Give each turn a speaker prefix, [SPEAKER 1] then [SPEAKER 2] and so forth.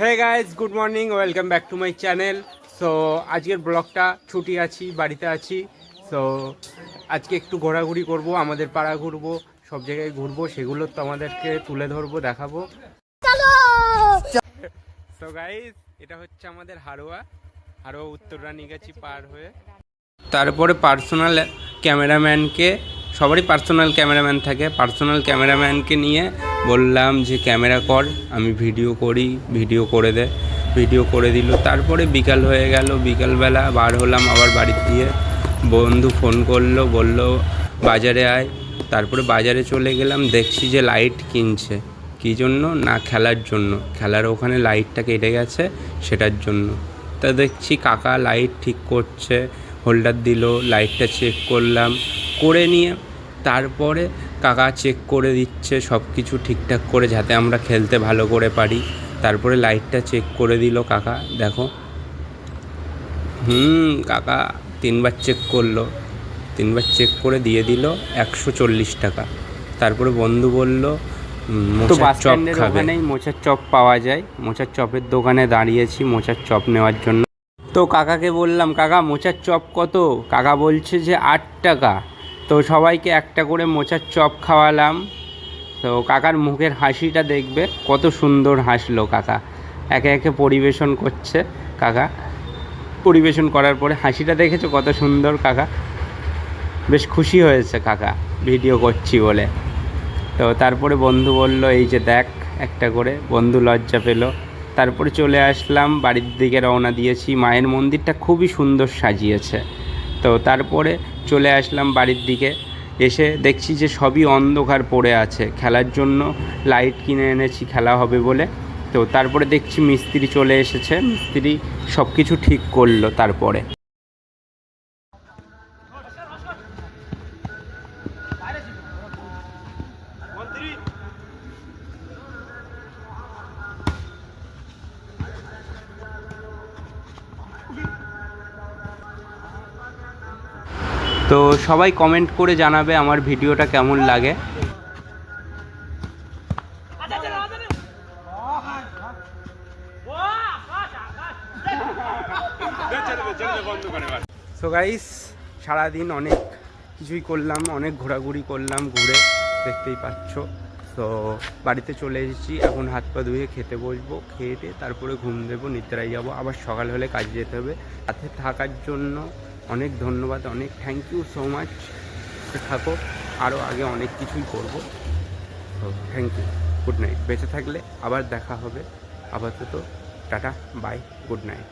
[SPEAKER 1] Hey guys good morning welcome back to my channel so আজকের ব্লগটা ছুটি আছি বাড়িতে আছি। সো আজকে একটু ঘোরাঘুরি করব আমাদের পাড়া ঘুরবো সব জায়গায় ঘুরবো সেগুলো তো আমাদেরকে তুলে ধরবো দেখাবো। সো গাইজ এটা হচ্ছে আমাদের হারোয়া। হারোয়া উত্তররানি গেছি পার হয়ে। তারপরে পার্সোনাল ক্যামেরাম্যানকে সবারই পার্সোনাল ক্যামেরাম্যান থাকে। পার্সোনাল ক্যামেরাম্যানকে নিয়ে বললাম যে, ক্যামেরা কর, আমি ভিডিও করি ভিডিও করে দে। ভিডিও করে দিল। তারপরে বিকাল হয়ে গেল। বিকালবেলা বার হলাম আবার বাড়ির দিয়ে বন্ধু ফোন করল, বলল, বাজারে আয়। তারপরে বাজারে চলে গেলাম। দেখছি যে লাইট কিনছে। কী জন্য? না, খেলার জন্য। খেলার ওখানে লাইটটা কেটে গেছে, সেটার জন্য। তা দেখছি কাকা লাইট ঠিক করছে। হোল্ডার দিল লাইটটা চেক করলাম। করে নিয়ে তারপরে কাকা চেক করে দিচ্ছে সব কিছু ঠিকঠাক করে যাতে আমরা খেলতে ভালো করে পারি। তারপরে লাইটটা চেক করে দিল কাকা দেখো। হুম কাকা তিনবার চেক করল। তিনবার চেক করে দিয়ে দিল একশো চল্লিশ টাকা। তারপরে বন্ধু বলল তো বাস চপ খাবেই মোচার চপ পাওয়া যায়। মোচার চপের দোকানে দাঁড়িয়েছি মোচার চপ নেওয়ার জন্য। তো কাকাকে বললাম কাকা মোচার চপ কত? কাকা বলছে যে আট টাকা। তো সবাইকে একটা করে মোচার চপ খাওয়ালাম। তো কাকার মুখের হাসিটা দেখবে, কত সুন্দর হাসলো কাকা। একে একে পরিবেশন করছে কাকা। পরিবেশন করার পরে হাসিটা দেখেছ কত সুন্দর কাকা? বেশ খুশি হয়েছে কাকা, ভিডিও করছি বলে। তো তারপরে বন্ধু বলল, এই যে দেখ, একটা করে বন্ধু লজ্জা পেল। তারপরে চলে আসলাম, বাড়ির দিকে রওনা দিয়েছি। মায়ের মন্দিরটা খুবই সুন্দর সাজিয়েছে। তো তারপরে চলে আসলাম বাড়ির দিকে। এসে দেখছি যে সবই অন্ধকার পড়ে আছে। খেলার জন্য লাইট কিনে এনেছি, খেলা হবে বলে। তো তারপরে দেখছি মিস্ত্রি চলে এসেছে। মিস্ত্রি সব কিছু ঠিক করল তারপরে। তো সবাই কমেন্ট করে জানাবে আমার ভিডিওটা কেমন লাগে। সো গাইস সারাদিন অনেক কিছুই করলাম, অনেক ঘোরাঘুরি করলাম, ঘুরে দেখতেই পাচ্ছ। তো বাড়িতে চলে এসেছি, এখন হাত পা ধুয়ে খেতে বসবো, খেয়ে তারপরে ঘুম দেবো, নিদ্রায় যাব। আবার সকাল হলে কাজে যেতে হবে। সাথে থাকার জন্য অনেক ধন্যবাদ, অনেক থ্যাংক ইউ সো মাচ থাকো আরও আগে অনেক কিছুই করব। থ্যাংক ইউ গুড নাইট বেঁচে থাকলে আবার দেখা হবে। আপাতত টাটা বাই গুড নাইট